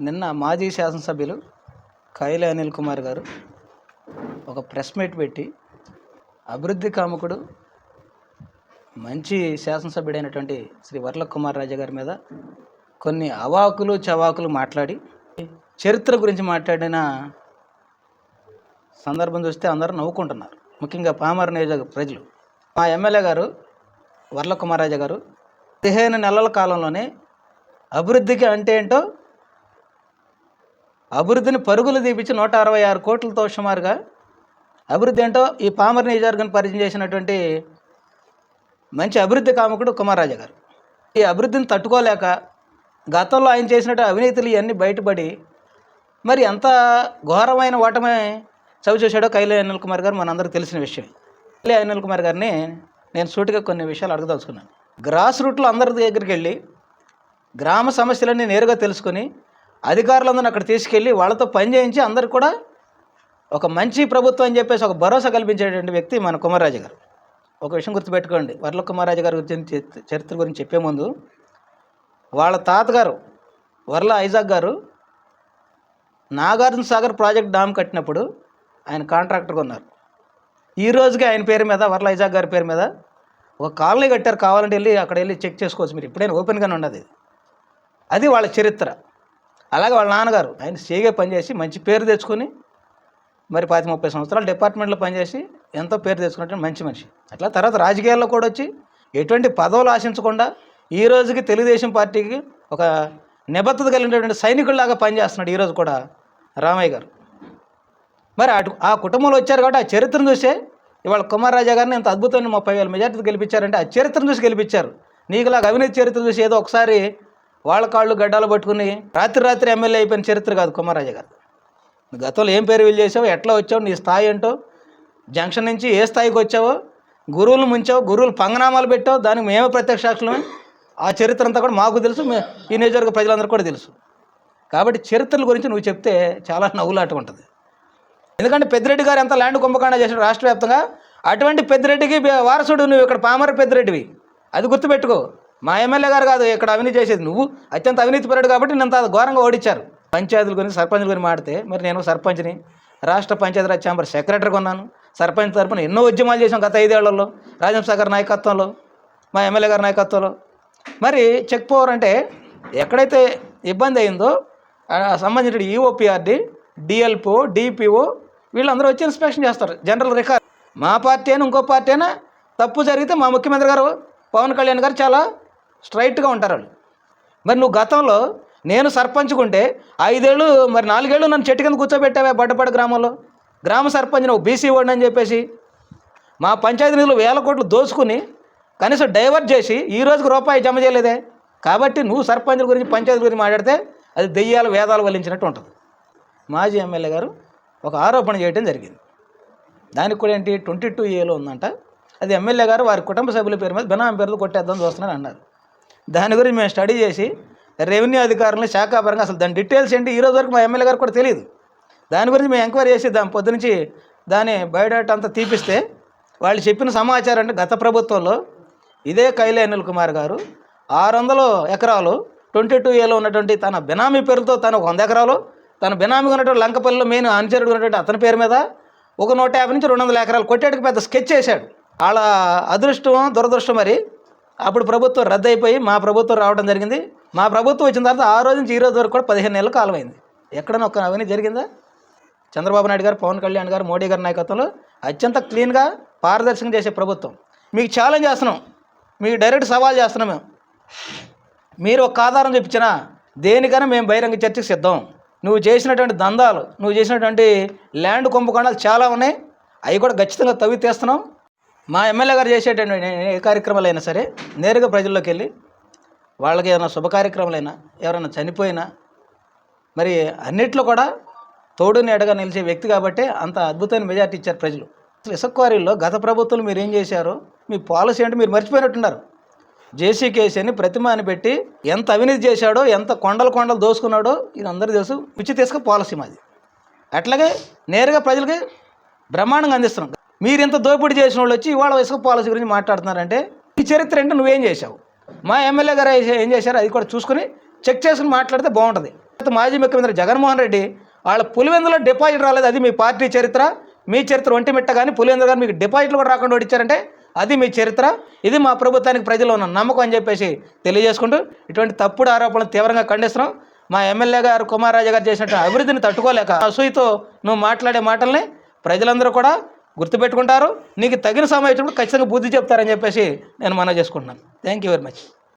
నిన్న మాజీ శాసనసభ్యులు కైల అనిల్ కుమార్ గారు ఒక ప్రెస్ మీట్ పెట్టి అభివృద్ధి కాముకుడు మంచి శాసనసభ్యుడైనటువంటి శ్రీ వర్ల కుమార్ రాజా గారి మీద కొన్ని అవాకులు చవాకులు మాట్లాడి చరిత్ర గురించి మాట్లాడిన సందర్భం చూస్తే అందరూ నవ్వుకుంటున్నారు. ముఖ్యంగా పామర నియోజక ప్రజలు. మా ఎమ్మెల్యే గారు వర్ల కుమార్ రాజా గారు పదిహేను నెలల కాలంలోనే అభివృద్ధికి అంటే ఏంటో అభివృద్ధిని పరుగులు తీపించి నూట అరవై ఆరు కోట్లతో సుమారుగా అభివృద్ధి ఏంటో ఈ పామర నియోజకవర్గాన్ని పరిచయం చేసినటువంటి మంచి అభివృద్ధి కాముకుడు కుమారరాజా గారు. ఈ అభివృద్ధిని తట్టుకోలేక గతంలో ఆయన చేసినట్టు అవినీతులు ఇవన్నీ బయటపడి మరి ఎంత ఘోరమైన ఓటమే చవి చూశాడో కైలే అనిల్ కుమార్ గారు మనందరికీ తెలిసిన విషయం. కైలే అనిల్ కుమార్ గారిని నేను సూటిగా కొన్ని విషయాలు అడగదలుచుకున్నాను. గ్రాస్ రూట్లో అందరి దగ్గరికి వెళ్ళి గ్రామ సమస్యలన్నీ నేరుగా తెలుసుకొని అధికారులందరూ అక్కడ తీసుకెళ్ళి వాళ్ళతో పని చేయించి అందరికి కూడా ఒక మంచి ప్రభుత్వం అని చెప్పేసి ఒక భరోసా కల్పించేటువంటి వ్యక్తి మన కుమారరాజు గారు. ఒక విషయం గుర్తుపెట్టుకోండి. వర్ల కుమారరాజు గారి గురించి చరిత్ర గురించి చెప్పే ముందు వాళ్ళ తాతగారు వర్ల ఐజాక్ గారు నాగార్జున సాగర్ ప్రాజెక్ట్ డామ్ కట్టినప్పుడు ఆయన కాంట్రాక్టర్గా ఉన్నారు ఈ రోజుకి ఆయన పేరు మీద వర్ల ఐజాక్ గారి పేరు మీద ఒక కాలనీ కట్టారు. కావాలంటే వెళ్ళి అక్కడ వెళ్ళి చెక్ చేసుకోవచ్చు. మీరు ఇప్పుడైనా ఓపెన్గానే ఉండదు అది వాళ్ళ చరిత్ర. అలాగే వాళ్ళ నాన్నగారు ఆయన సేగే పనిచేసి మంచి పేరు తెచ్చుకొని మరి పాతి ముప్పై సంవత్సరాలు డిపార్ట్మెంట్లో పనిచేసి ఎంతో పేరు తెచ్చుకున్నట్టు మంచి మనిషి. అట్లా తర్వాత రాజకీయాల్లో కూడా వచ్చి ఎటువంటి పదవులు ఆశించకుండా ఈ రోజుకి తెలుగుదేశం పార్టీకి ఒక నిబద్ధత కలిగినటువంటి సైనికుల్లాగా పనిచేస్తున్నాడు ఈరోజు కూడా రామయ్య గారు. మరి అటు ఆ కుటుంబంలో వచ్చారు కాబట్టి ఆ చరిత్రను చూసే ఇవాళ కుమారరాజా గారిని ఇంత అద్భుతమైన ముప్పై వేల మెజార్టీ గెలిపించారంటే ఆ చరిత్రను చూసి గెలిపించారు. నీకులాగా అవినీతి చరిత్ర చూసి ఏదో ఒకసారి వాళ్ళ కాళ్ళు గడ్డాలు పట్టుకుని రాత్రి రాత్రి ఎమ్మెల్యే అయిపోయిన చరిత్ర కాదు కుమారాజు గారు. గతంలో ఏం పేరు వీలు చేసావు? ఎట్లా వచ్చావు? నీ స్థాయి ఏంటో? జంక్షన్ నుంచి ఏ స్థాయికి వచ్చావో? గురువులు ముంచావు? గురువులు పంగనామాలు పెట్టావు? దానికి మేమే ప్రత్యక్ష సాక్షులమే ఆ చరిత్ర అంతా కూడా మాకు తెలుసు. ఈ నియోజకవర్గ ప్రజలందరూ కూడా తెలుసు. కాబట్టి చరిత్రల గురించి నువ్వు చెప్తే చాలా నవ్వులాట ఉంటుంది. ఎందుకంటే పెద్దిరెడ్డి గారు ఎంత ల్యాండ్ కుంభకాండ చేశాడు రాష్ట్ర వ్యాప్తంగా అటువంటి పెద్దిరెడ్డికి వారసుడు నువ్వు ఇక్కడ పామర పెద్దిరెడ్డివి. అది గుర్తుపెట్టుకో. మా ఎమ్మెల్యే గారు కాదు ఇక్కడ అవినీతి చేసేది నువ్వు. అత్యంత అవినీతి పరుడు కాబట్టి నేను అంత ఘోరంగా ఓడించారు పంచాయతీలు గురించి సర్పంచుల గురించి మాడితే మరి నేను సర్పంచ్ని రాష్ట్ర పంచాయతీరాజ్ ఛాంబర్ సెక్రటరీ కొన్నాను సర్పంచ్ తరపున ఎన్నో ఉద్యమాలు చేశాం గత ఐదేళ్ళలో రాజంసాగర్ నాయకత్వంలో మా ఎమ్మెల్యే గారి నాయకత్వంలో. మరి చెక్ పవర్ అంటే ఎక్కడైతే ఇబ్బంది అయిందో సంబంధించిన ఈఓపిఆర్డి డిఎల్పో డిపిఓ వీళ్ళందరూ వచ్చి ఇన్స్పెక్షన్ చేస్తారు జనరల్ రికార్డ్. మా పార్టీ అయినా ఇంకో పార్టీ అయినా తప్పు జరిగితే మా ముఖ్యమంత్రి గారు పవన్ కళ్యాణ్ గారు చాలా స్ట్రైట్గా ఉంటారు వాళ్ళు. మరి నువ్వు గతంలో నేను సర్పంచ్కుంటే ఐదేళ్ళు మరి నాలుగేళ్ళు నన్ను చెట్టు కింద కూర్చోబెట్టావే బడ్డపడ గ్రామంలో. గ్రామ సర్పంచ్ నువ్వు బీసీ వాడిని అని చెప్పేసి మా పంచాయతీ నిధులు వేల కోట్లు దోచుకుని కనీసం డైవర్ట్ చేసి ఈ రోజుకి రూపాయి జమ చేయలేదే. కాబట్టి నువ్వు సర్పంచుల గురించి పంచాయతీ గురించి మాట్లాడితే అది దెయ్యాలు వేదాలు వల్లించినట్టు ఉంటుంది. మాజీ ఎమ్మెల్యే గారు ఒక ఆరోపణ చేయడం జరిగింది. దానికి కూడా ఏంటి ట్వంటీ టూ ఏలో ఉందంట. అది ఎమ్మెల్యే గారు వారి కుటుంబ సభ్యుల పేరు మీద బినామీ పేర్లు కొట్టేద్దాం చూస్తున్నాను అన్నారు. దాని గురించి మేము స్టడీ చేసి రెవెన్యూ అధికారులను శాఖాపరంగా అసలు దాని డీటెయిల్స్ ఏంటి? ఈ రోజు వరకు మా ఎమ్మెల్యే గారు కూడా తెలియదు దాని గురించి మేము ఎంక్వైరీ చేసి దాని పొద్దునుంచి దాని బయోడేటా అంతా తీపిస్తే వాళ్ళు చెప్పిన సమాచారం అంటే గత ప్రభుత్వంలో ఇదే కైలే అనిల్ కుమార్ గారు ఆరు వందల ఎకరాలు ట్వంటీ టూ ఏలో ఉన్నటువంటి తన బినామీ పేరుతో తను ఒక వంద ఎకరాలు తన బినామీ ఉన్నటువంటి లంకపల్లిలో మెయిన్ అనుచరుడు ఉన్నటువంటి అతని పేరు మీద ఒక నూట యాభై నుంచి రెండు వందల ఎకరాలు కొట్టేటికి పెద్ద స్కెచ్ చేశాడు వాళ్ళ అదృష్టం దురదృష్టం మరి అప్పుడు ప్రభుత్వం రద్దయిపోయి మా ప్రభుత్వం రావడం జరిగింది. మా ప్రభుత్వం వచ్చిన తర్వాత ఆ రోజు నుంచి ఈ రోజు వరకు కూడా పదిహేను నెలలు కాలం అయింది ఎక్కడైనా ఒక అవినీతి జరిగిందా? చంద్రబాబు నాయుడు గారు పవన్ కళ్యాణ్ గారు మోడీ గారి నాయకత్వంలో అత్యంత క్లీన్గా పారదర్శకంగా చేసే ప్రభుత్వం. మీకు ఛాలెంజ్ చేస్తున్నాం. మీకు డైరెక్ట్ సవాల్ చేస్తున్నాం మేము. మీరు ఒక ఆధారం చెప్పించినా దేనికైనా మేము బహిరంగ చర్చకు సిద్ధం. నువ్వు చేసినటువంటి దందాలు నువ్వు చేసినటువంటి ల్యాండ్ కుంభకోణాలు చాలా ఉన్నాయి. అవి కూడా ఖచ్చితంగా తవ్వి తీస్తున్నాం. మా ఎమ్మెల్యే గారు చేసేటటువంటి ఏ కార్యక్రమాలైనా సరే నేరుగా ప్రజల్లోకి వెళ్ళి వాళ్ళకి ఏమైనా శుభకార్యక్రమాలైనా ఎవరైనా చనిపోయినా మరి అన్నిట్లో కూడా తోడు నీడగా నిలిచే వ్యక్తి కాబట్టి అంత అద్భుతమైన మెజార్టీ ఇచ్చారు ప్రజలు. అసలు ఇసుక గత ప్రభుత్వం మీరు ఏం చేశారు? మీ పాలసీ అంటే మీరు మర్చిపోయినట్టున్నారు. జేసీ కేసీ అని ప్రతిమాని పెట్టి ఎంత అవినీతి చేశాడో ఎంత కొండలు కొండలు దోసుకున్నాడో ఇది అందరూ తెలుసు. పిచ్చి తీసుకు పాలసీ మాది. అట్లాగే నేరుగా ప్రజలకి బ్రహ్మాండంగా అందిస్తున్నాం. మీరు ఇంత దోపిడీ చేసిన వాళ్ళు వచ్చి ఇవాళ ఇసుక పాలసీ గురించి మాట్లాడుతున్నారంటే ఈ చరిత్ర ఏంటో నువ్వేం చేశావు? మా ఎమ్మెల్యే గారు ఏం చేశారు అది కూడా చూసుకుని చెక్ చేసుకుని మాట్లాడితే బాగుంటుంది. మాజీ ముఖ్యమంత్రి జగన్మోహన్ రెడ్డి వాళ్ళ పులివెందులో డిపాజిట్ రాలేదు అది మీ పార్టీ చరిత్ర. మీ చరిత్ర ఒంటి మిట్ట కానీ పులివెందులు కానీ మీకు డిపాజిట్లు కూడా రాకుండా ఓడిచ్చారంటే అది మీ చరిత్ర. ఇది మా ప్రభుత్వానికి ప్రజలు ఉన్న నమ్మకం అని చెప్పేసి తెలియజేసుకుంటూ ఇటువంటి తప్పుడు ఆరోపణలు తీవ్రంగా ఖండిస్తున్నాం. మా ఎమ్మెల్యే గారు కుమారరాజు గారు చేసినట్టు అభివృద్ధిని తట్టుకోలేక అసూయతో నువ్వు మాట్లాడే మాటల్ని ప్రజలందరూ కూడా గుర్తుపెట్టుకుంటారు. నీకు తగిన సమయం వచ్చినప్పుడు ఖచ్చితంగా బుద్ధి చెప్తారని చెప్పేసి నేను మనం చేసుకుంటున్నాను. Thank you very much